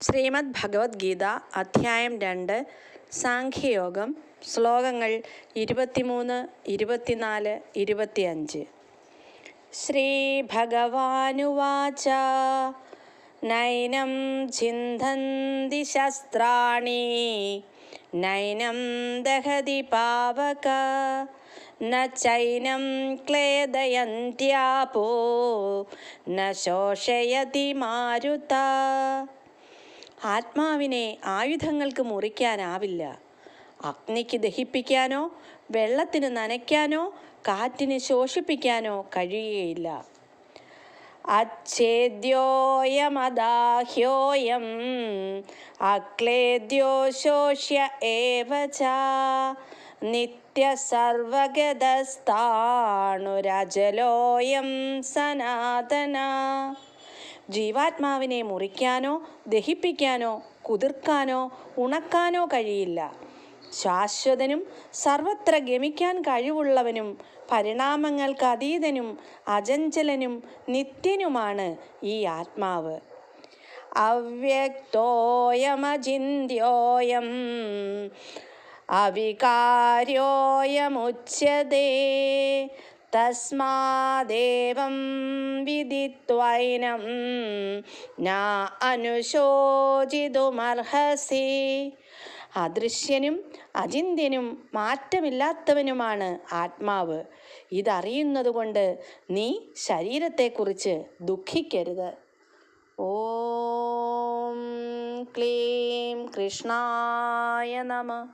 ശ്രീമദ് ഭഗവത്ഗീത അധ്യായം രണ്ട് സാഖ്യയോഗം ശ്ലോകങ്ങൾ ഇരുപത്തിമൂന്ന് ഇരുപത്തിനാല് ഇരുപത്തിയഞ്ച്. ശ്രീഭഗവാനുവാച നൈനം ചിന്തന്തി ശസ്ത്രാണി നൈനം ദഹതി പാവക ന ചൈനം ക്ലേദയന്ത്യാപോ ന ശോഷയതി മാരുത. ആത്മാവിനെ ആയുധങ്ങൾക്ക് മുറിക്കാനാവില്ല. അഗ്നിക്ക് ദഹിപ്പിക്കാനോ വെള്ളത്തിന് നനയ്ക്കാനോ കാറ്റിന് ശോഷിപ്പിക്കാനോ കഴിയുകയില്ല അച്ഛേദ്യോയമദാഹ്യോയം അക്ലേദ്യോ ശോഷ്യ നിത്യസർവഗതസ്ഥാണുരജലോയം സനാതന. ജീവാത്മാവിനെ മുറിക്കാനോ ദഹിപ്പിക്കാനോ കുതിർക്കാനോ ഉണക്കാനോ കഴിയില്ല. ശാശ്വതനും സർവത്ര ഗമിക്കാൻ കഴിവുള്ളവനും പരിണാമങ്ങൾക്ക് അതീതനും അചഞ്ചലനും നിത്യനുമാണ് ഈ ആത്മാവ്. അവ്യക്തോയമചിന്യോയം അവികാര്യോയമുച്യതേ തസ്മാദേവം വിദിത്വൈനം അനുശോചിതുമർഹസി. അദൃശ്യനും അചിന്യനും മാറ്റമില്ലാത്തവനുമാണ് ആത്മാവ്. ഇതറിയുന്നതുകൊണ്ട് നീ ശരീരത്തെക്കുറിച്ച് ദുഃഖിക്കരുത്. ഓം ക്ലീം കൃഷ്ണായ നമ.